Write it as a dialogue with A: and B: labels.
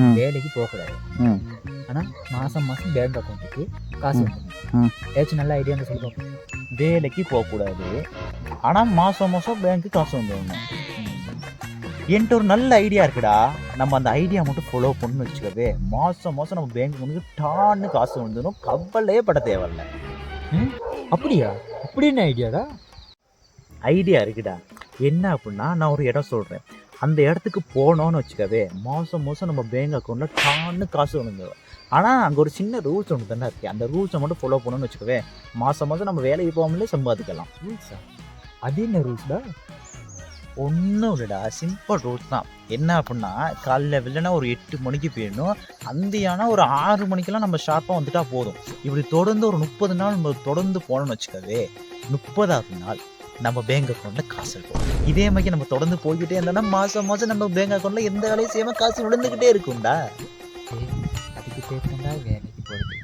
A: ம்.
B: வேலைக்கு போகக்கூடாது ஆனால் மாதம் மாதம் பேங்க் அக்கௌண்ட்டுக்கு காசு. வந்துடும். ஏதாச்சும் நல்ல ஐடியா சொல்லி பார்ப்போம்
A: வேலைக்கு போகக்கூடாது ஆனால் மாதம் மாதம் பேங்க்கு காசு வந்துடணும் என்கிட்ட ஒரு நல்ல ஐடியா இருக்குடா நம்ம அந்த ஐடியா மட்டும் ஃபாலோ பண்ணு வச்சுக்கவே மாதம் மாதம் நம்ம பேங்க் வந்து டான்னு காசு வந்துடும் கவலையே பட தேவையில்ல
B: அப்படியா அப்படி என்ன ஐடியாடா
A: ஐடியா இருக்குடா என்ன அப்படின்னா நான் ஒரு இடம் சொல்கிறேன் அந்த இடத்துக்கு போனோன்னு வச்சுக்கவே மாதம் மாதம் நம்ம பேங்க் அக்கௌண்ட்டில் டான்னு காசு வந்துடும் ஆனால் அங்கே ஒரு சின்ன ரூல்ஸ் ஒன்று தானே இருக்குது அந்த ரூல்ஸை மட்டும் ஃபாலோ பண்ணணும்னு வச்சுக்கவே மாதம் மாதம் நம்ம வேலைக்கு போகாமலே சம்பாதிக்கலாம்.
B: ரூல்ஸா அது என்ன ரூல்ஸ்டா
A: ஒன்றும் இல்லைடா. சிம்பிள் ரூல்ஸ் தான். என்ன அப்படின்னா காலைல வெள்ளனா ஒரு எட்டு மணிக்கு போயிடணும். அந்தியானா ஒரு ஆறு மணிக்கெல்லாம் நம்ம ஷார்ப்பாக வந்துட்டா போதும். இப்படி தொடர்ந்து ஒரு முப்பது நாள் நம்ம தொடர்ந்து போனோம்னு வச்சுக்கவே முப்பதாவது நாள். நம்ம பேங்க் அக்கௌண்ட்ல காசு இருக்கும். இதே மாதிரி நம்ம தொடர்ந்து போய்கிட்டே இருந்தோம்னா மாதம் மாதம் நம்ம பேங்க் அக்கௌண்ட்டில் எந்த வேலையும் செய்யாமல் காசு விழுந்துகிட்டே இருக்கும்டா.
B: அதுக்கு பேர் வேலைக்கு போகிறது